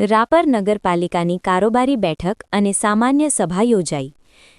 રાપર નગરપાલિકાની કારોબારી બેઠક અને સામાન્ય સભા યોજાઈ.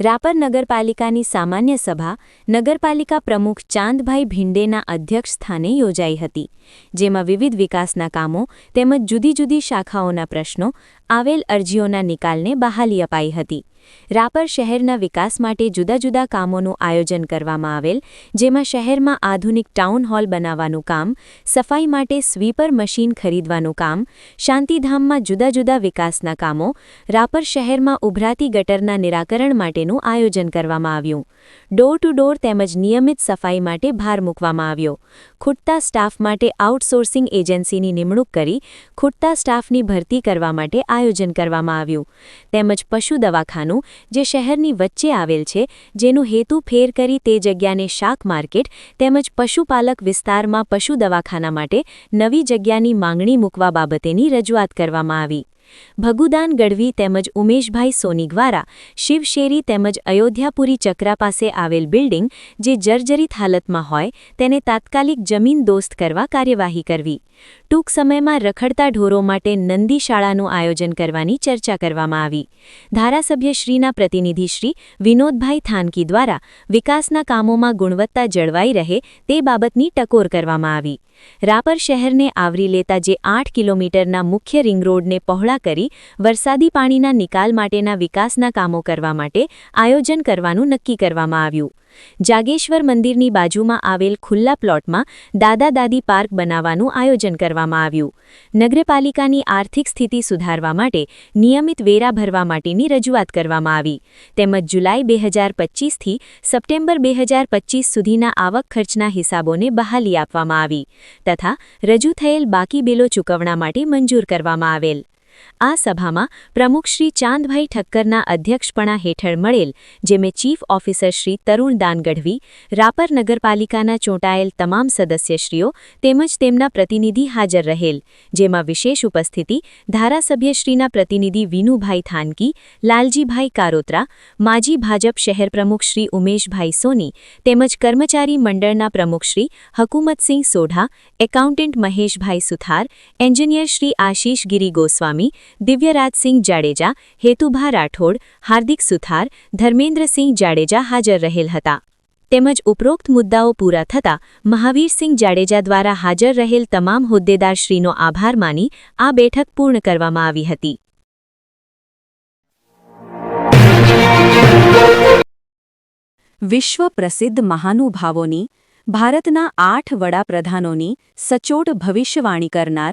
રાપર નગરપાલિકાની સામાન્ય સભા નગરપાલિકા પ્રમુખ ચાંદભાઈ ભીંડેના અધ્યક્ષ સ્થાને યોજાઈ હતી, જેમાં વિવિધ વિકાસના કામો તેમજ જુદી જુદી શાખાઓના પ્રશ્નો, આવેલ અરજીઓના નિકાલને બહાલી અપાઈ હતી. રાપર શહેરના વિકાસ માટે જુદા જુદા કામોનું આયોજન કરવામાં આવેલ, જેમાં શહેરમાં આધુનિક ટાઉન હોલ બનાવવાનું કામ, સફાઈ માટે સ્વીપર મશીન ખરીદવાનું કામ, શાંતિધામમાં જુદા જુદા વિકાસના કામો, રાપર શહેરમાં ઉભરાતી ગટરના નિરાકરણ માટેનું આયોજન કરવામાં આવ્યું. ડોર ટુ ડોર તેમજ નિયમિત સફાઈ માટે ભાર મૂકવામાં આવ્યો. ખૂટતા સ્ટાફ માટે આઉટસોર્સિંગ એજન્સીની નિમણૂક કરી ખૂટતા સ્ટાફની ભરતી કરવા માટે આયોજન કરવામાં આવ્યું. તેમજ પશુ દવાખાનું, જે શહેરની વચ્ચે આવેલ છે, જેનું હેતુ ફેર કરી તે જગ્યાને શાક માર્કેટ તેમજ પશુપાલક વિસ્તારમાં પશુ દવાખાના માટે નવી જગ્યાની માંગણી મૂકવા બાબતેની રજૂઆત કરવામાં આવી. ભગુદાન ગઢવી તેમજ ઉમેશભાઈ સોની દ્વારા શિવશેરી તેમજ અયોધ્યાપુરી ચક્રા પાસે આવેલ બિલ્ડિંગ જે જર્જરિત હાલતમાં હોય તેને તાત્કાલિક જમીન દોસ્ત કરવા કાર્યવાહી કરવી. ટૂંક સમયમાં રખડતા ઢોરો માટે નંદી શાળાનું આયોજન કરવાની ચર્ચા કરવામાં આવી. ધારાસભ્યશ્રીના પ્રતિનિધિશ્રી વિનોદભાઈ થાનકી દ્વારા વિકાસના કામોમાં ગુણવત્તા જળવાઈ રહે તે બાબતની ટકોર કરવામાં આવી. રાપર શહેરને આવરી લેતા જે આઠ કિલોમીટરના મુખ્ય રિંગ રોડને પહોળા કરી વરસાદી પાણીના નિકાલ માટેના વિકાસના કામો કરવા માટે આયોજન કરવાનું નક્કી કરવામાં આવ્યું. જાગેશ્વર મંદિરની બાજુમાં આવેલ ખુલ્લા પ્લોટમાં દાદા દાદી પાર્ક બનાવવાનું આયોજન કરવામાં આવ્યું. નગરપાલિકાની આર્થિક સ્થિતિ સુધારવા માટે નિયમિત વેરા ભરવા માટેની રજૂઆત કરવામાં આવી. તેમજ જુલાઈ બે હજાર પચીસથી સપ્ટેમ્બર બે હજાર પચીસ સુધીના આવક ખર્ચના હિસાબોને બહાલી આપવામાં આવી તથા રજૂ થયેલ બાકી બિલો ચૂકવણા માટે મંજૂર કરવામાં આવેલ. આ સભામાં પ્રમુખ શ્રી ચાંદભાઈ ઠક્કરના અધ્યક્ષપણા હેઠળ મળેલ જેમે ચીફ ઓફિસર શ્રી તરુણ દાનગઢવી, રાપર નગરપાલિકાના ચૂંટાયેલ તમામ સદસ્યશ્રીઓ તેમજ તેમના પ્રતિનિધિ હાજર રહેલ, જેમાં વિશેષ ઉપસ્થિતિ ધારાસભ્યશ્રીના પ્રતિનિધિ વિનુભાઈ થાનકી, લાલજીભાઈ કારોત્રા, માજી ભાજપ શહેર પ્રમુખ શ્રી ઉમેશભાઈ સોની તેમજ કર્મચારી મંડળના પ્રમુખ શ્રી હકુમતસિંહ સોઢા, એકાઉન્ટન્ટ મહેશભાઈ સુથાર, એન્જિનિયર શ્રી આશીષ ગિરી ગોસ્વામી દિવ્યરાજસિંહ જાડેજા, હેતુભા રાઠોડ, હાર્દિક સુથાર, ધર્મેન્દ્રસિંહ જાડેજા હાજર રહેલ હતા. તેમજ ઉપરોક્ત મુદ્દાઓ પૂરા થતાં મહાવીરસિંહ જાડેજા દ્વારા હાજર રહેલ તમામ હોદ્દેદારશ્રીનો આભાર માની આ બેઠક પૂર્ણ કરવામાં આવી હતી. વિશ્વ પ્રસિદ્ધ મહાનુભાવોની, ભારતના આઠ વડાપ્રધાનોની સચોટ ભવિષ્યવાણી કરનાર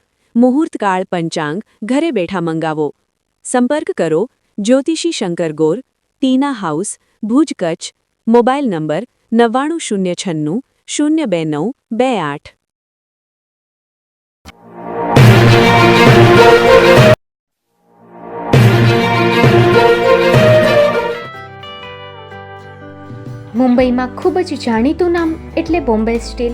મુહૂર્તકાળ પંચાંગ ઘરે બેઠા મંગાવો. સંપર્ક કરો જ્યોતિષી Shankar Gor, Tina house, Bhuj Kutch, mobile number નવ્વાણું શૂન્ય છન્નું શૂન્ય બે નવ બે આઠ. મુંબઈમાં ખૂબ જ જાણીતું નામ એટલે બોમ્બે સ્ટીલ.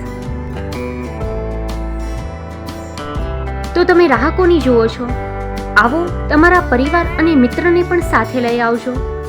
તો તમે રાહ કોની જુઓ છો. આવો તમારા પરિવાર અને મિત્રને પણ સાથે લઈ આવજો.